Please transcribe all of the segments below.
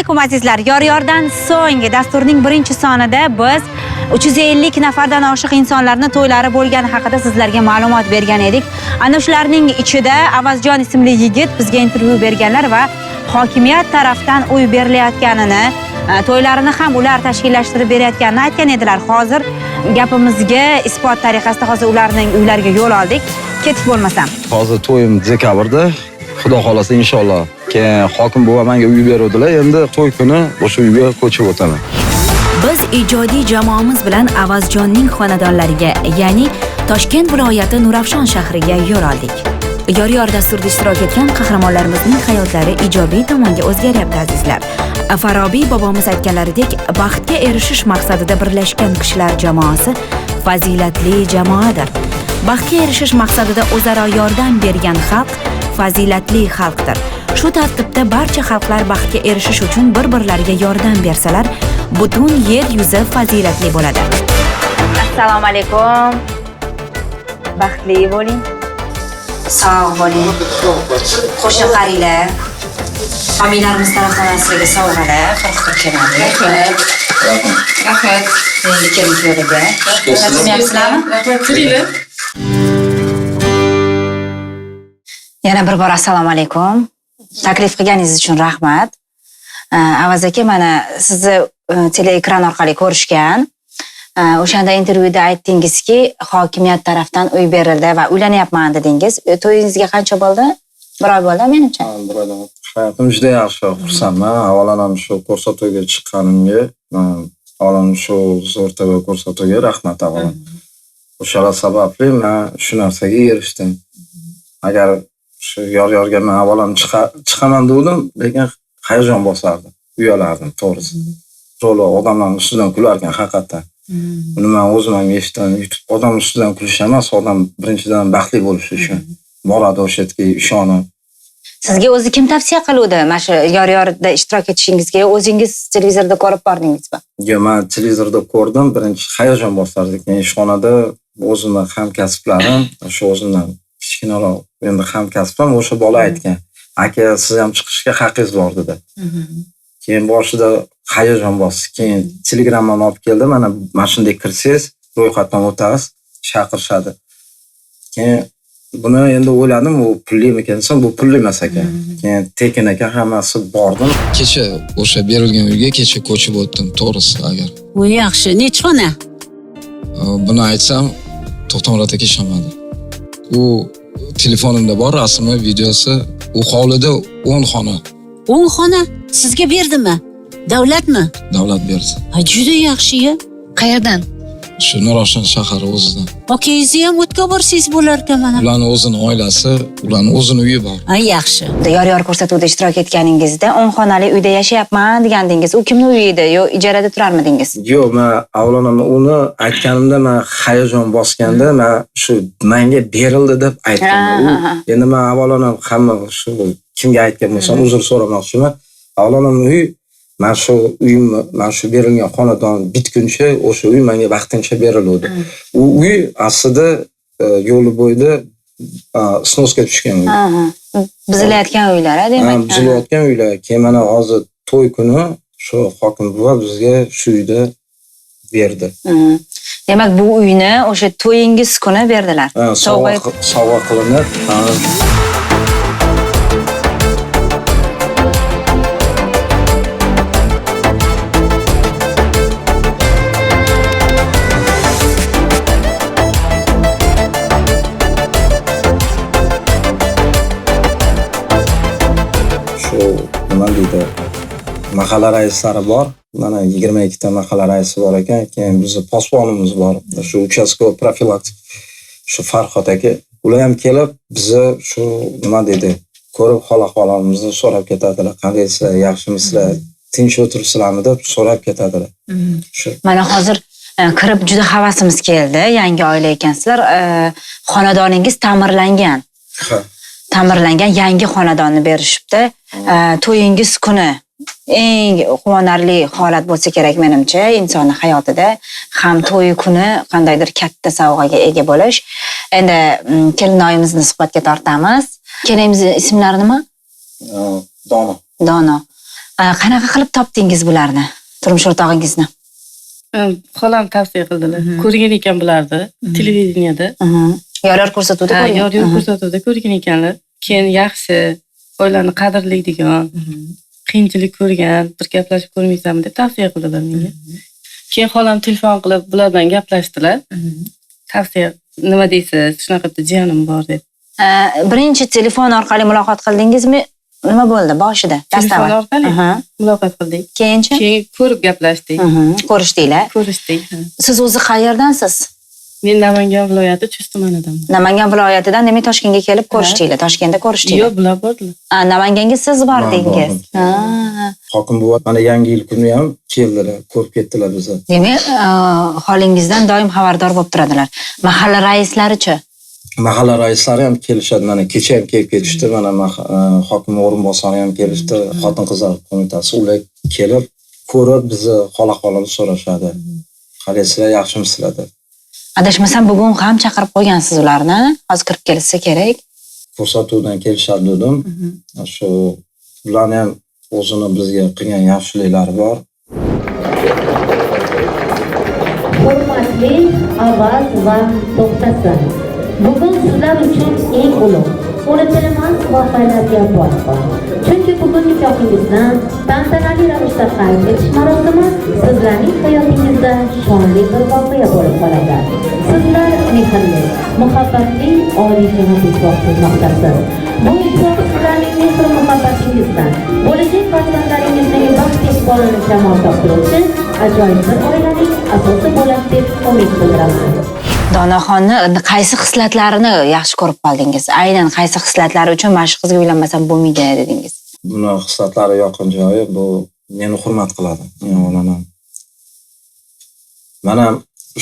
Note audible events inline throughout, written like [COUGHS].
assalomu alaykum azizlar yor yordan so'ng dasturning birinchi sonida biz 350 nafardan oshiq insonlarni to'ylari bo'lgani haqida sizlarga ma'lumot bergan edik. Ana shularning ichida avazjon ismli yigit bizga intervyu berganlar va hokimiyat tarafdan uy berilayotganini e, to'ylarini ham ular tashkillashtirib berayotganini aytgan edilar. Hozir gapimizga isbot tariqasida hozir ularning uylariga yo'l oldik. Ketib bo'lmasam. Hozir to'yim dekabrda. Xudo xohlasa inshaalloh. Keyin hokim buva menga uy beruvdilar. Endi to'y kuni o'sha uyga ko'chib o'taman. Biz ijodiy jamoamiz bilan avazjonning xonadonlariga ya'ni toshkent viloyati nurafshon shahriga yo'l oldik. Yor yor dasturida ishtirok etgan qahramonlarimizning hayotlari ijobiy tomonga o'zgaryapti azizlar. Farobiy bobomiz aytganlaridek baxtga erishish maqsadida birlashgan kishilar jamoasi fazilatli jamoadir. Baxtga erishish maqsadida o'zaro yordam bergan xalq fazilatli xalqdir shu tartibda barcha xalqlar baxtga erishish uchun bir birlariga yordam bersalar butun yer yuzi fazilatli bo'ladi assalomu alaykum baxtli bo'ling sog' bo'ling qo'shni familiyamiz tarafdan sizlarga sovg'alar qirq keladi Rahmat. Rahmat. keling to'yga nasibmayapsizlarmi Rahmat. Tiringlar. Yana bir bor assalomu alaykum. Taklif qilganingiz uchun rahmat. Avaz aka mana sizni e, teleekran orqali ko'rishgan. O'shanda intervyuda aytdingizki hokimiyat tarafdan uy berildi va uylanyapman dedingiz. E, to'yingizga qancha bo'ldi? Bir oy bo'ldi menimcha. Birodar hayotim juda yaxshi xursandman. Avvalambor shu ko'rsatuvga chiqqanimga avvalambor shu zo'rtava ko'rsatuvga rahmat avvalo. O'shalar sababli man shu narsaga erishdim. Agar shu yor yorga man chiqa- chiqaman degdim lekin hayajon bosardi uyalardim to'g'risi. Ro'li odamlarni ustidan kularkan haqiqatdan buni man o'zim ham eshitdim youtube odam ustidan kulish emas odam birinchidan baxtli bo'lishi uchun boradi o'sha yerga ishonib. Sizga o'zi kim tavsiya qiluvdi? Mana shu yor yorda ishtirok etishingizga yo o'zingiz televizorda ko'rib bordingizmi Yo, man televizorda ko'rdim birinchi hayajon bosardi keyin ishxonada o'zimni hamkasblarim o'sha o'zimdan kichkinaroq endi hamkasbim o'sha bola aytgan. Aka siz ham chiqishga haqqingiz bor dedi. Keyin boshida hayajon bosdi. Keyin telegrammani olib keldi. Mana mana shunday kirsangiz ro'yxatdan o'tasiz chaqirishadi. Keyin buni endi o'yladim. U pullimikan desam bu pulli emas ekan keyin tekin ekan hammasi bordim. Kecha o'sha berilgan uyga kecha ko'chib o'tdim to'g'risi agar. U yaxshi. Nechi xona buni aytsam to'xtamurod aka ishonmadi. U telefonimda bor rasmi videosi u hovlida o'n xona. O'n xona sizga berdimi? Davlatmi? Davlat berdi. Juda yaxshi Qayerdan? Shu nurafshon shahari o'zidan okangizni ham o'tga borsangiz bo'lar ekan mana. Ularni o'zini oilasi ularni o'zini uyi bor. Ha yaxshi. Yor yor ko'rsatuvida ishtirok etganingizda o'n xonali uyda yashayapman degandingiz u kimni uyi edi yo ijarada turarmidingiz? Yo'q, men avvalambor uni aytganimda men hayajon bosganda men shu menga berildi deb aytdim. Endi men avvalambor hamma shu kimga aytgan bo'lsam uzr so'ramoqchiman. Avvalambor uy men shu uyimni, men shu berilgan xonadon bitguncha o'sha uy menga vaqtincha beriluvdi. U uy aslida e, yo'li bo'yida e, snosga tushgan uy. Buzilayotgan uylar demak buzilayotgan uylar. Keyin mana hozir to'y kuni shu hokim buva bizga shu uyda berdi. Demak bu uyni o'sha to'yingiz kuni berdilar sovg'a qilinib mahalla raislari bor. Mana yigirma ikkita mahalla raisi bor ekan. Keyin bizni posbonimiz bor. Shu uchastkov profilaktik shu farhod aka. Ular ham kelib bizni shu nima deydi ko'rib hol ahvolimizni so'rab ketadilar. Qandaysizlar yaxshimisizlar tinch o'tiribsizlarmi deb so'rab ketadilar. Shu mana hozir e, kirib juda havasimiz keldi. Yangi oila ekansizlar. E, xonadoningiz ta'mirlangan. Ha, ta'mirlangan yangi xonadonni berishibdi. E, to'yingiz kuni eng quvonarli holat bo'lsa kerak menimcha. Insonni hayotida ham to'yi kuni qandaydir katta sovg'aga ega bo'lish. Endi mm, kelinoyimizni suhbatga tortamiz. Kelinimizni ismlari nima? Dono. Dono. Qanaqa qilib topdingiz bularni? Turmush o'rtog'ingizni? Xolam tavsiya qildilar. Ko'rgan ekan bularni televideniyada. yorlar ko'rsatuvda Ha, ko'rgan? yor yor ko'rsatuvda ko'rgan ekanlar. Keyin yaxshi, oilani qadrlaydigan, qiyinchilik ko'rgan, bir gaplashib ko'rmaysanmi deb tavsiya qildilar menga. Keyin xolam telefon qilib bular bilan gaplashdilar. Tavsiya nima deysiz? Shunaqa bitta jiyanim bor deb. Birinchi telefon orqali muloqot qildingizmi nima bo'ldi boshida Telefon dastavval orqali Aha. muloqot qildik. keyinchi Keyin ko'rib gaplashdik, ko'rishdinglar ko'rishdik. siz o'zi qayerdansiz Men Namangan viloyati Chust tumanidanman. namangan viloyatidan demak toshkentga kelib ko'rishdinglar toshkentda ko'rishdinglar. Yo'q, bular bordilar. A, namanganga siz bordingiz. hokim buva mana yangi yil kuni ham keldilar ko'rib ketdilar bizni. Demak e, holingizdan doim xabardor bo'lib turadilar. Mahalla raislarichi mahalla raislari ham kelishadi mana kecha ham kelib ketishdi mana e, hokim o'rinbosari ham kelishdi xotin qizlar qo'mitasi ular kelib ko'rib bizni hol ahvolini so'rashadi qalaysizlar yaxshimisizlar deb adashmasam bugun ham chaqirib qo'ygansiz ularni. Hozir kirib kelsa kerak. Ko'rsatuvdan kelishadi dedim. Shu ularni ham o'zini bizga qilgan yaxshiliklari bor. Hurmatli avaz va to'xtasin bugun sizlar uchun eng ulug' unutilmas voqealarga boy kun chunki bugungi nikohingizni tantanali ravishda qayd etish marosimi sizlarning hayotingizda shonli bir voqea bo'lib qoladi. Sizlar mehrli muhabbatli oliyjanob ittifoq tuzmoqdasiz bu ittifoq sizlarning mehr muhabbatingizdan bo'lajak farzandlaringizning baxt iqbolini shamol toptiruvchi ajoyib bir oilaning asosi bo'ladi deb umid bildiraman. Donaxonni qaysi xislatlarini yaxshi ko'rib qoldingiz? Aynan qaysi xislatlari uchun mana shu qizga uylanmasam bo'lmaydi dedingiz? Buni hislatlari yoqqan joyi bu meni hurmat qiladi. Meni onam mana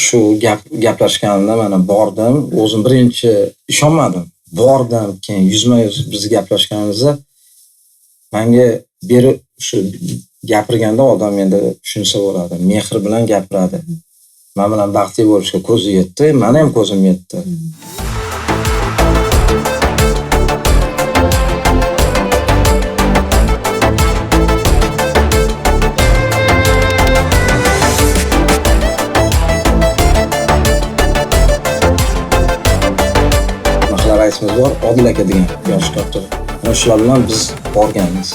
shu gap gaplashganimda mana bordim o'zim birinchi ishonmadim. Bordim keyin yuzma yuz biz gaplashganimizda manga berib shu gapirganda odam endi tushunsa bo'ladi mehr bilan gapiradi. Man bilan baxtli bo'lishga ko'zi yetdi mani ham ko'zim yetdi raisimiz bor odil aka degan yosh katta ana shular bilan biz borganmiz.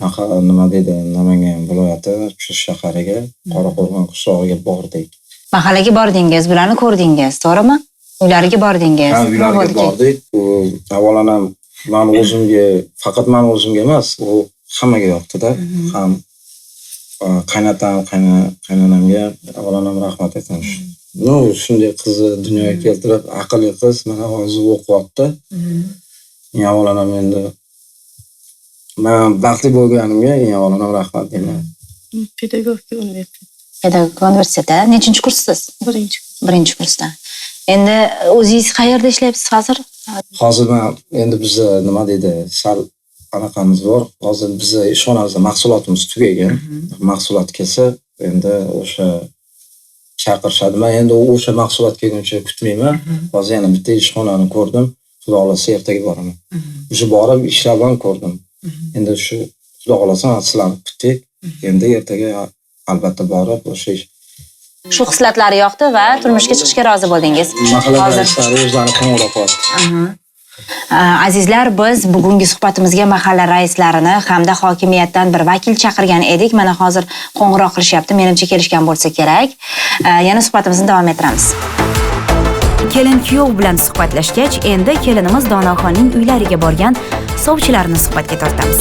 Maha- nima deydi namangan viloyati chust shahariga qoraqo'rg'on qishlog'iga bordik mahallaga bordingiz bularni ko'rdingiz to'g'rimi? Uylariga bordingiz. Ha keyin? bordik. Avvalan mani o'zimga faqat mani o'zimga emas u hammaga yoqdida ham e, qaynatam qayna- qaynonamga avvalan rahmat aytaman. Ну shunday qizni dunyoga keltirib aqlli qiz mana hozir o'qiyapti eng avvalan endi man baxtli bo'lganimga eng avvalan rahmat deyman. Pedagogika universiteti pedagogika universiteti. Nechinchi kurssiz? Birinchi. birinchi kursda. Endi o'zingiz qayerda ishlayapsiz hozir? Hozir man endi bizni nima deydi sal anaqamiz bor. Hozir bizni ishxonamizda mahsulotimiz tugagan. Mahsulot kelsa endi o'sha chaqirishadi. Man endi o'sha mahsulot kelguncha kutmayman. Hozir yana bitta ishxonani ko'rdim. Xudo xohlasa ertaga boraman. Уже borib ishlab ham ko'rdim. Endi shu xudo xohlasa sizlarni kutdik endi ertaga albatta borib o'sha ish shu xislatlari yoqdi va turmushga chiqishga rozi bo'ldingiz. Mahalla raislari o'zlari azizlar biz bugungi suhbatimizga mahalla raislarini hamda hokimiyatdan bir vakil chaqirgan edik. Mana hozir qo'ng'iroq qilishyapti. Menimcha kelishgan bo'lsa kerak. Yana suhbatimizni davom ettiramiz. Kelin kuyov bilan suhbatlashgach endi kelinimiz donoxonning uylariga borgan sovchilarni suhbatga tortamiz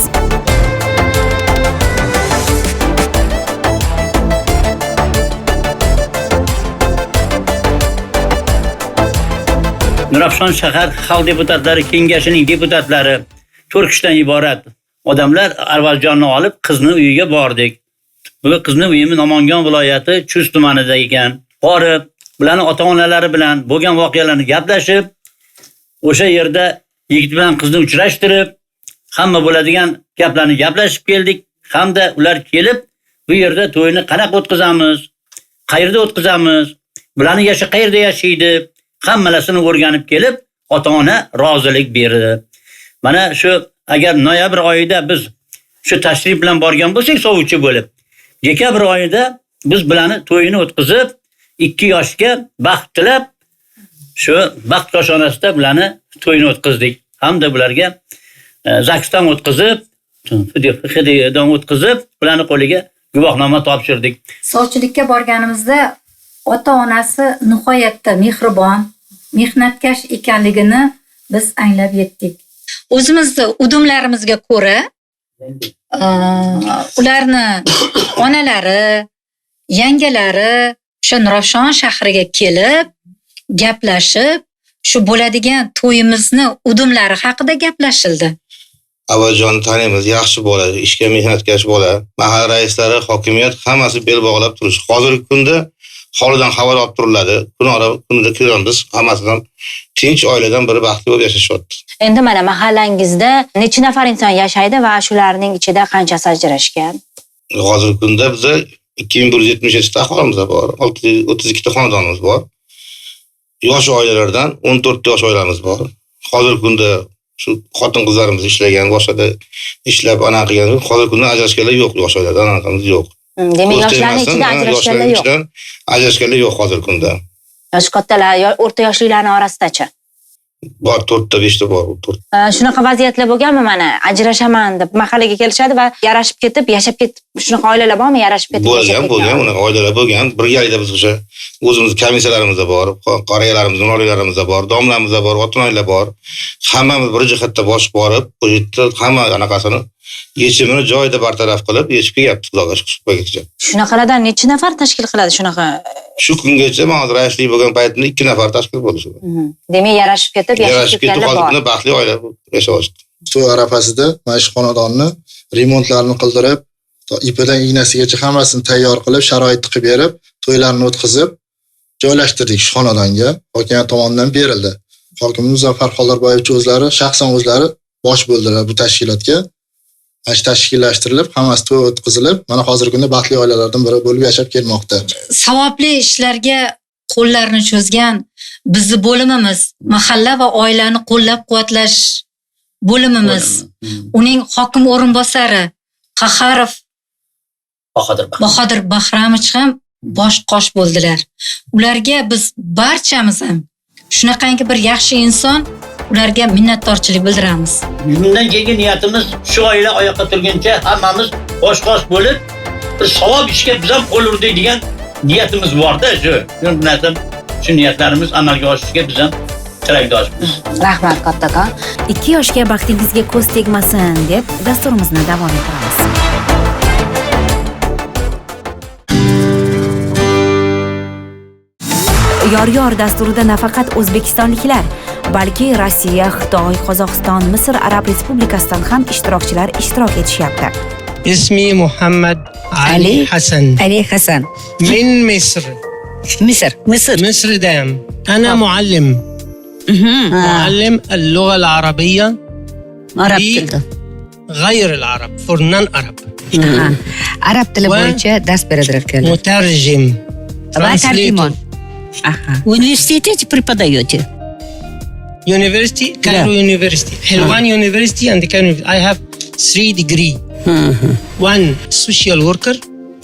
Nurafshon shahar xalq deputatlari kengashining deputatlari to'rt kishidan iborat odamlar arvaljonni olib qizni uyiga bordik. Bu qizni uyimi Namangan viloyati Chust tumanida ekan. Borib, bularni ota-onalari bilan bo'lgan voqealarni gaplashib, o'sha yerda yigit bilan qizni uchrashtirib, hamma bo'ladigan gaplarni gaplashib keldik. Hamda ular kelib, bu yerda to'yni qanaqa o'tkazamiz, qayerda o'tkazamiz, bularni yashi qayerda yashaydi, hammalasini o'rganib kelib, ota-ona rozilik berdi. Mana shu agar noyabr oyida biz shu tashrif bilan borgan bo'lsak sovuvchi bo'lib dekabr oyida biz bilan to'yini o'tkazib ikki yoshga baxt tilab shu baxt koshonasida bularni to'yini o'tkazdik hamda bularga e, o'tkazib hidiyadan o'tkazib bularni qo'liga guvohnoma topshirdik sovchilikka borganimizda ota onasi nihoyatda mehribon mehnatkash ekanligini biz anglab yetdik. O'zimizni udumlarimizga ko'ra ularni [COUGHS] onalari yangalari o'sha nurafshon shahriga kelib gaplashib shu bo'ladigan to'yimizni udumlari haqida gaplashildi. Avvaljon taniymiz yaxshi bola ishga mehnatkash bola. Mahalla raislari hokimiyat hammasi bel bog'lab turish hozirgi kunda holidan xabar olib turiladi. Kunora kunida ko'ramiz hammasidan tinch oiladan biri baxtli bo'lib yashashyapti. Endi mana mahallangizda necha nafar inson yashaydi va shularning ichida qanchasi ajrashgan? hozirgi kunda biza ikki ming bir yuz yetmish yettita aholimiz bor. Olti yuz o'ttiz ikkita xonadonimiz bor. Yosh oilalardan o'n to'rtta yosh oilamiz bor. Hozirgi kunda shu xotin qizlarimiz ishlagan boshqada ishlab anaqa qilgan. Hozirgi kunda ajrashganlar yo'q yosh oiladan anaqamiz yo'q Demak, tegmasin, ichida ajrashganlar yo'q. ajrashganlar yo'q hozirgi kunda. Yoshi kattalar, o'rta yoshlilarning orasidachi? bor to'rtta beshta bor Shunaqa vaziyatlar bo'lganmi mana ajrashaman deb mahallaga kelishadi va yarashib ketib, yashab ketib, shunaqa oilalar bormi yarashib ketib? bo'lgan bo'lgan unaqa oilalar bo'lgan birgalikda biz o'sha o'zimiz komissiyalarimiz bor qo- qariyalarimiz nolilarimiz bor domlamiz bor ota onalar bor hammamiz bir jihatda bosh borib bu yerda hamma anaqasini yechimini joyida bartaraf qilib yechib kelyapti xudoga shukrga Shunaqalardan necha nafar tashkil qiladi shunaqa? shu kungacha man hozir raislik bo'lgan paytimda ikki nafar tashkil bo'ldi shu Mhm. Demak, yarashib ketib, yashab yarashib ketib ketganlar hozir baxtli oila yashayapti to'y arafasida mana shu xonadonni remontlarini qildirib ipidan ignasigacha hammasini tayyor qilib sharoit qilib berib to'ylarni o'tkazib joylashtirdik shu xonadonga. Hokimiyat tomonidan berildi. Hokim muzaffar xollarboyevich o'zlari shaxsan o'zlari bosh bo'ldilar bu tashkilotga mana shu tashkillashtirilib hammasi to'y o'tkazilib mana hozirgi kunda baxtli oilalardan biri bo'lib yashab kelmoqda. Savobli ishlarga qo'llarini cho'zgan bizni bo'limimiz mahalla va oilani qo'llab quvvatlash bo'limimiz. Uning hokim o'rinbosari qaharov bahodir bahodir bahramovich ham bosh qosh bo'ldilar. Ularga biz barchamiz ham shunaqangi bir yaxshi inson ularga minnatdorchilik bildiramiz. Bundan keyingi niyatimiz shu oila oyoqqa turguncha hammamiz bosh qosh bo'lib bir savob ishga biz ham qo'l urdik degan niyatimiz borda shu. Shu niyatim shu niyatlarimiz amalga oshishiga biz ham tilakdoshmiz. Rahmat kattakon. ikki yoshga baxtingizga ko'z tegmasin deb dasturimizni davom ettiramiz. Yor yor dasturida nafaqat o'zbekistonliklar balki rossiya xitoy qozog'iston misr arab respublikasidan ham ishtirokchilar ishtirok etishyapti اسمي محمد علي علي. حسن علي حسن من مصر مصر مصر مصر دام أنا معلم آه. معلم اللغة العربية arab И- tilida غير العرب for non Arab Aha. arab tili Va- bo'yicha dars beradilar ukalar مترجم va tarjimon translator Aha. в университете преподаете University Cairo University. Helwan uh-huh. University and the Cairo I have three degree. Uh-huh. One social worker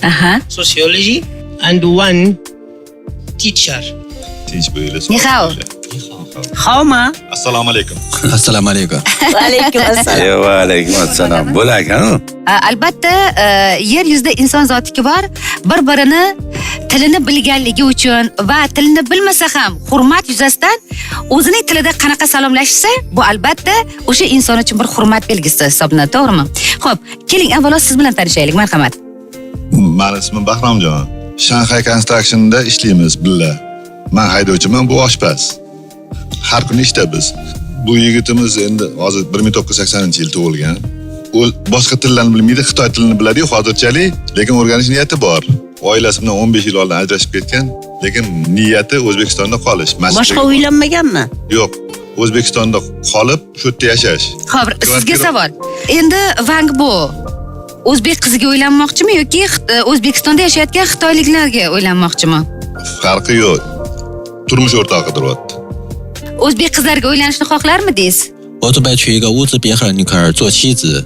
Aha. sociology and one teacher. Tinch bo'yinglar Xoma. assalomu alaykum. [LAUGHS] Assalomu alaykum. Va alaykum assalom. va alaykum assalom bo'lak ha? Albatta e, yer yuzida inson zotiki bor. Bir birini tilini bilganligi uchun va tilini bilmasa ham hurmat yuzasidan o'zining tilida qanaqa salomlashsa bu albatta o'sha inson uchun bir hurmat belgisi hisoblanadi to'g'rimi? Ho'p keling avvalo siz bilan tanishaylik marhamat. Mani ismim bahromjon. Shanxay constructionda ishlaymiz birga. Man haydovchiman bu oshpaz har kuni ishda biz. Bu yigitimiz endi hozir bir ming to'qqiz yuz saksoninchi yil tug'ilgan. U boshqa tillarni bilmaydi xitoy tilini biladiyu hozirchalik lekin o'rganish niyati bor. Oilasi bilan o'n besh yil oldin ajrashib ketgan lekin niyati o'zbekistonda qolish boshqa uylanmaganmi? Yo'q o'zbekistonda qolib shu yerda yashash ho'p sizga savol. Endi vang bu o'zbek qiziga uylanmoqchimi yoki e, o'zbekistonda yashayotgan xitoyliklarga uylanmoqchimi? Farqi yo'q. Turmush o'rtog'i qidiryapti o'zbek qizlariga uylanishni xohlarmidingiz我准备娶一个乌兹别克女孩做妻子。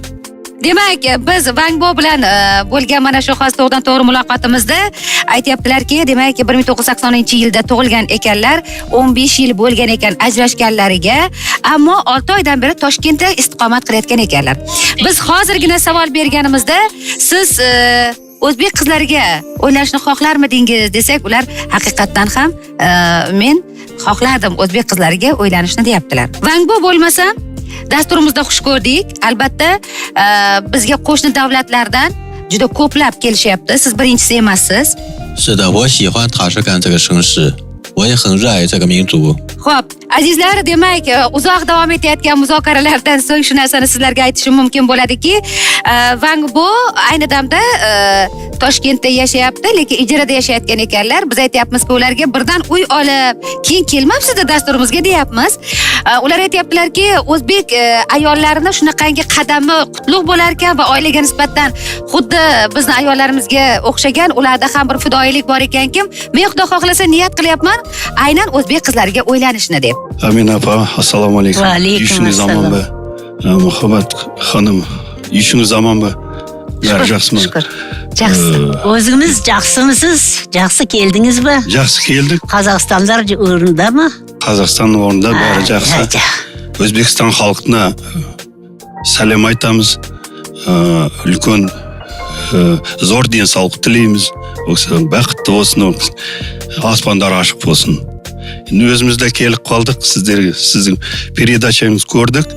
demak biz vangbo bilan e, bo'lgan mana shu hozir to'g'ridan to'g'ri muloqotimizda aytyaptilarki demak bir ming to'qqiz yuz saksoninchi yilda tug'ilgan ekanlar o'n besh yil bo'lgan ekan ajrashganlariga ammo olti oydan beri toshkentda istiqomat qilayotgan ekanlar biz hozirgina savol berganimizda siz e, o'zbek qizlariga o'ynashni xohlarmidingiz desak ular haqiqatdan ham e, men xohlardim o'zbek qizlariga o'ylanishni deyaptilar vangbo bo'lmasa dasturimizda xush ko'rdik albatta e, bizga qo'shni davlatlardan juda ko'plab kelishyapti siz birinchisi emassiz 是的，我喜欢塔什干这个城市， 我也很热爱这个民族。 ho'p azizlar demak e, uzoq davom etayotgan muzokaralardan so'ng shu narsani sizlarga aytishim mumkin bo'ladiki e, vang bu ayni damda e, toshkentda yashayapti lekin ijarada yashayotgan ekanlar biz aytyapmizki ularga birdan uy olib keyin kelmabsizda dasturimizga deyapmiz E, Ular aytyaptilarki o'zbek e, ayollarini shunaqangi qadami qutlug' bo'lar ekan va oilaga nisbatan xuddi bizni ayollarimizga o'xshagan ularda ham bir fidoyilik bor ekankim men xudo xohlasa niyat qilyapman aynan o'zbek qizlariga uylanishni deb Amin apa, assalomu alaykum. Va alaykum assalom. Muhabbat xonim, yushingiz иә жақсымын шүкір жақсы өзіңіз жақсымысыз жақсы келдіңіз ба жақсы келдік қазақстандар орында ма қазақстан орнында бәрі жақсы өзбекстан халқына сәлем айтамыз үлкен зор денсаулық тілейміз ол кісі бақытты болсын ол аспандары ашық болсын енді өзіміз де келіп қалдық сіздерге сіздің передачаңызды көрдік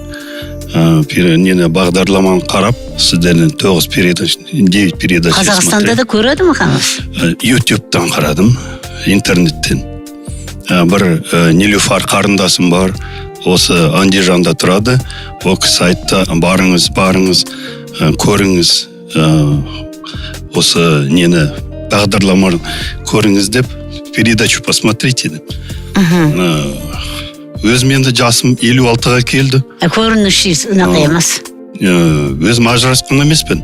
Э, нені бағдарламаны қарап сіздердің тоғыз передач девять передач қазақстанда да көреді ма э, ютубтан қарадым интернеттен. Э, бір нелюфар қарындасым бар осы андижанда тұрады. Ол кісі айтты барыңыз барыңыз көріңіз осы нені бағдарламаны көріңіз деп передачу посмотрите деп өзім енді жасым елу алтыға келді. Ә, Көрінуші ұнақай емес. Өзім ажырасқан емеспін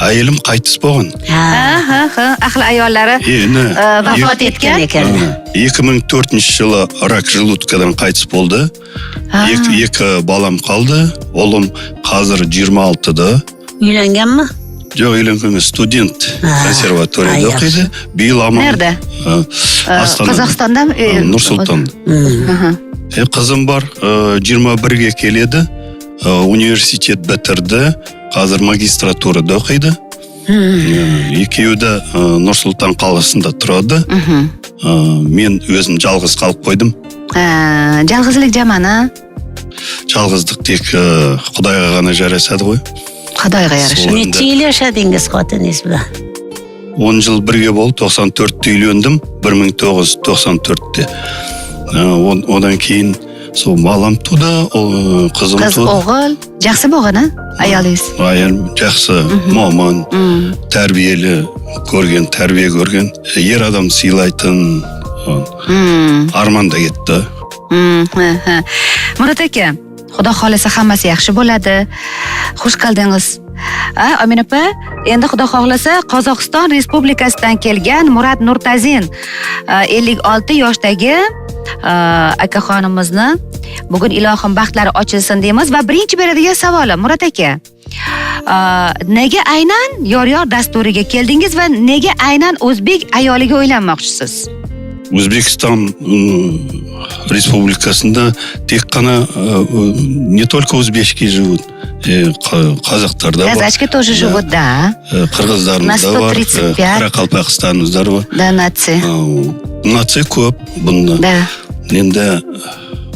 әйелім қайтыс болған. Ә. Ақыл аyollari ә, вафат еткен. Екен. екі мың төртінші жылы рак желудкадан қайтыс болды. Екі балам қалды. Ұлым қазір 26-ды. үйленген ма жоқ үйленген емес студент консерваторияда оқиды. биыл аман қазақстанда нұр сұлтанда е, қызым бар жиырма ә, бірге келеді. Университет бітірді қазір магистратурада оқиды. Екеуі де ә, нұр қаласында тұрады. Мен өзім жалғыз қалып қойдым. Ә, жалғызлық жаман а жалғыздық тек құдайға ғана жарасады ғой. Құдайға жараса неше жыл жашадыңыз қатыныңыз білән он жыл бірге болды 94-те үйлендім. 1994-те Ә, одан кейін сол балам туды ол ә, қызым қыз оғыл жақсы болған а? Аялыңыз. Жақсы момын тәрбиелі көрген тәрбие көрген. Ер адам сыйлайтын арманда кетті. Мұрат әке құда қаласа hammasi yaxshi болады. xush keldingiz a omin opa endi xudo xohlasa qozog'iston respublikasidan kelgan murad nurtazin ellik olti yoshdagi akaxonimizni bugun ilohim baxtlari ochilsin deymiz va birinchi beradigan savolim murad aka. Nega aynan yor yor dasturiga keldingiz va nega aynan o'zbek ayoliga uylanmoqchisiz Өзбекстан республикасында тек қана э, э, не только узбечки живут, э, қа- қазақтар да бар, казачки тоже живут да қырғыздарымыз да бар, 135. қарақалпақстанымыздар бар. да нация Нация көп бұнда. да Енді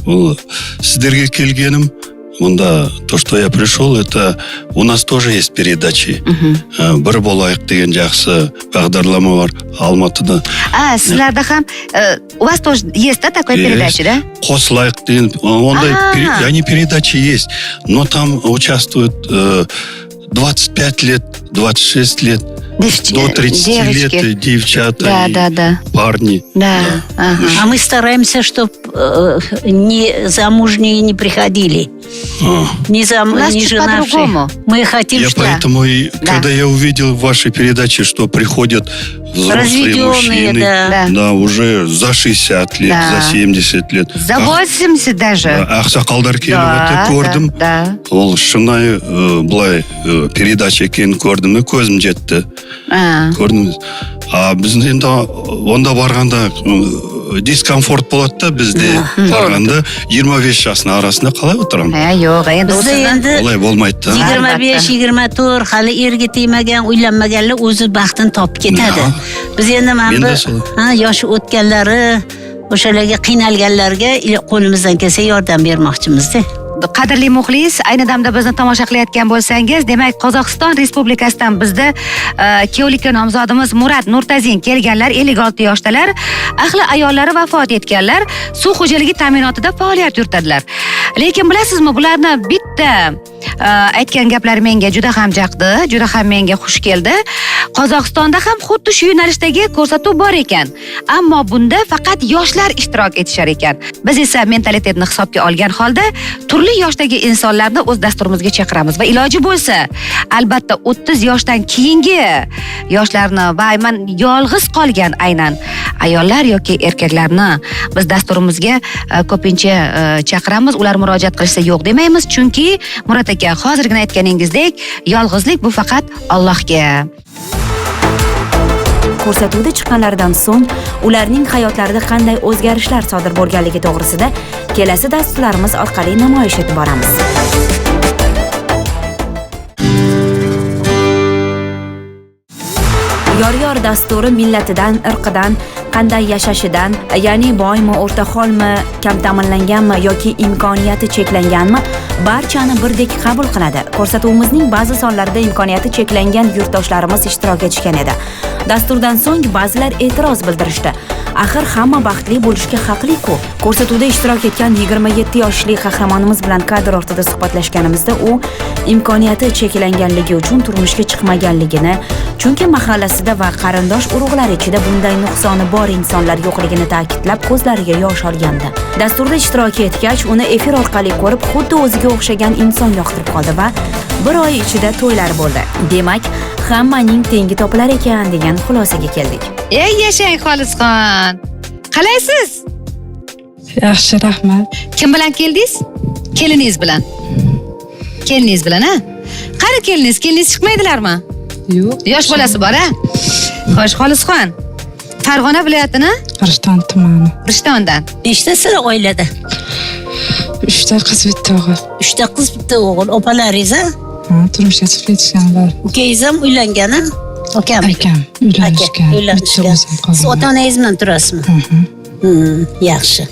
ол сіздерге келгенім, мұнда то, что я пришел, это у нас тоже есть передачи. Мгм. Э, Бір болайық деген жақсы бағдарлама бар Алматыда. А, sizlarda ham э, у вас тоже есть, да, такой Есть. передача, да? Қосылайық деген ондай они передачи есть но там участвуют э, 25 лет 26 лет Девч- до 30 девочки. лет э, девчата Да, и да, да. парни Да. Ага. А мы стараемся, чтобы э, не замужние не приходили. А. Не, зам, У нас не чуть женавшие. по-другому. Мы хотим, Я что поэтому и, Да. когда я увидел в вашей передаче, что приходят взрослые разведенные, мужчины, да. Да. уже за 60 лет, Да. за 70 лет. За 80 даже. ақсақалдар келіп Да, отыр көрдім да, ол шынайы ә, былай ә, передача екенін көрдім де көзім жетті А. көрдіңіз а біз енді онда барғанда дискомфорт болады да бізде барғанда 25 жастың арасында қалай отырамын Ha, yo'q, endi Bizda endi олай болмайды да. Yigirma besh yigirma to'rt hali erga tegmagan uylanmaganlar o'zi baxtini topib ketadi biz endi mana bu yoshi o'tganlari o'shalarga qiynalganlarga qo'limizdan kelsa yordam bermoqchimizda qadrli muxlis ayni damda bizni tomosha qilayotgan bo'lsangiz demak qozog'iston respublikasidan bizda e, kuyovlikka nomzodimiz murad nurtazin kelganlar ellik olti yoshdalar ahli ayollari vafot etganlar suv xo'jaligi ta'minotida faoliyat yuritadilar. Lekin bilasizmi bularni bitta e, aytgan gaplari menga juda ham jaqdi juda ham menga xush keldi. Qozog'istonda ham xuddi shu yo'nalishdagi ko'rsatuv bor ekan. Ammo bunda faqat yoshlar ishtirok etishar ekan. Biz esa mentalitetni hisobga olgan holda turli yoshdagi insonlarni o'z dasturimizga chaqiramiz va iloji bo'lsa. Albatta o'ttiz yoshdan keyingi yoshlarni va man yolg'iz qolgan aynan ayollar yoki erkaklarni biz dasturimizga e, ko'pincha e, chaqiramiz. Ular murojaat qilishsa yo'q demaymiz. Chunki murod aka hozirgina aytganingizdek yolg'izlik bu faqat Allohga. Ko'rsatuvda chiqqanlaridan so'ng ularning hayotlarida qanday o'zgarishlar sodir bo'lganligi to'g'risida kelasi dasturlarimiz orqali namoyish etib boramiz. Yor yor dasturi millatidan irqidan qanday yashashidan ya'ni boymi o'rtaholmi kam ta'minlanganmi yoki imkoniyati cheklanganmi barchani birdek qabul qiladi. Ko'rsatuvimizning ba'zi sonlarida imkoniyati cheklangan yurtdoshlarimiz ishtirok etishgan edi. Dasturdan so'ng ba'zilar e'tiroz bildirishdi. Axir hamma baxtli bo'lishga haqli-ku. Ko'rsatuvda ishtirok etgan 27 yoshli qahramonimiz bilan kadr ortida suhbatlashganimizda u imkoniyati cheklanganligi uchun turmushga chiqmaganligini chunki mahallasida va qarindosh urug'lar ichida bunday nuqsoni bor insonlar yo'qligini ta'kidlab ko'zlariga yosh olgandi. Dasturda ishtirok etgach uni efir orqali ko'rib xuddi o'ziga o'xshagan inson yoqtirib qoldi va bir oy ichida to'ylar bo'ldi. Demak hammaning tengi topilar ekan degan xulosaga keldik. Ey yashang xolisxon! Qalaysiz? Yaxshi rahmat. Kim bilan keldingiz? Keliningiz bilan. Keliningiz bilan a qani keliningiz? Keliningiz chiqmaydilarmi? Yo'q. Yosh bolasi bor a xo'sh xolisxon farg'ona viloyatini rishton tumani. Rishtondan. Nechtasizlar oilada? Uchta qiz bitta o'g'il. Uchta qiz bitta o'g'il. Opalaringiz a Ha, turmushga chiqib ketishganlar ukangiz ham uylangan a akam akam uylanishgan uylanishgan siz ota onangiz bilan turasizmi yaxshi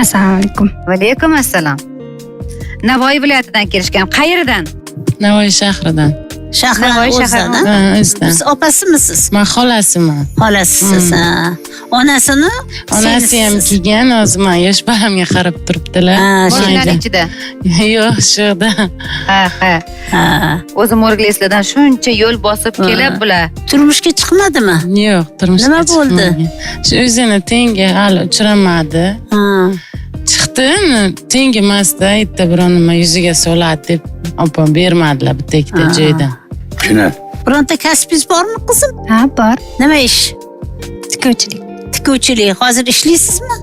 assalomu alaykum. Va alaykum assalom navoiy viloyatidan kelishgan qayerdan? Navoiy shahridan shahar shahardan. siz opasimisiz man xolasiman xolasisiz ha. Onasini onasi ham kelgan hozir man yosh bolamga qarab turibdilar. Mayda. ichida? [LAUGHS] Yo'q shu yoqda ha ha. Ha. O'zi mo'rgleyslardan shuncha yo'l bosib kelib bular. Turmushga chiqmadimi? Yo'q turmushga Nima bo'ldi? shu o'zini tengi hali uchramadi. Ha. Chiqdi tengi emasda yerda biron nima yuziga soladi deb opam bermadilar bitta ikkita Ha. Joydan bironta kasbingiz bormi qizim? Ha bor. Nima ish? Tikuvchilik. Tikuvchilik. Hozir ishlaysizmi?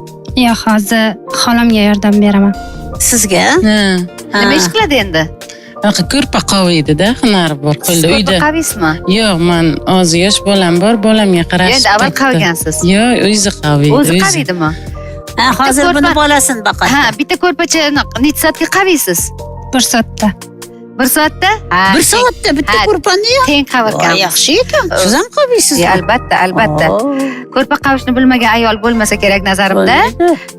Yo'q hozir xolamga yordam beraman. Sizga? Ha. Nima ish qiladi endi? Anaqa ko'rpa qoviydida hunari bor qo'lda uyda. qaviysizmi yo'q man hozir yosh bolam bor bolamga qarashib endi avval turibdi. qavgansiz yo'q o'zi qaviydi o'zi qaviydimi ha hozir ko'rpa- buni bolasini boqadi ha bitta ko'rpachani necha soatga qaviysiz? Bir soatda bir soatda? Bir soatda bitta ko'rpani teng qavirgan yaxshi ekan. Siz ham qaviysizmi Ya, albatta albatta. Ko'rpa qavishni bilmagan ayol bo'lmasa kerak nazarimda.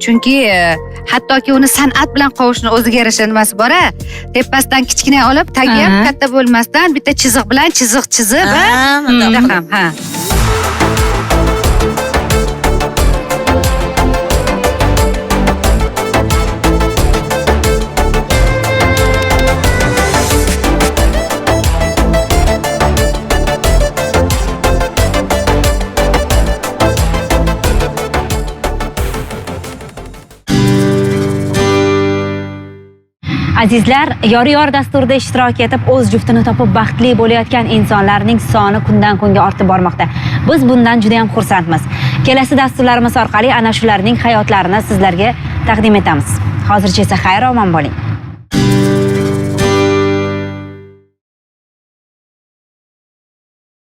Chunki e, hattoki uni san'at bilan qovishni o'ziga yarasha nimasi bor a. Tepasidan kichkina olib tagi ham katta bo'lmasdan bitta chiziq bilan chiziq chizib Ha, ham ha Azizlar, Yori yor dasturida ishtirok etib o'z juftini topib baxtli bo'layotgan insonlarning soni kundan kunga ortib bormoqda. Biz bundan juda ham xursandmiz. Kelasi dasturlarimiz orqali ana shularning hayotlarini sizlarga taqdim etamiz. Hozircha esa xayr omon bo'ling.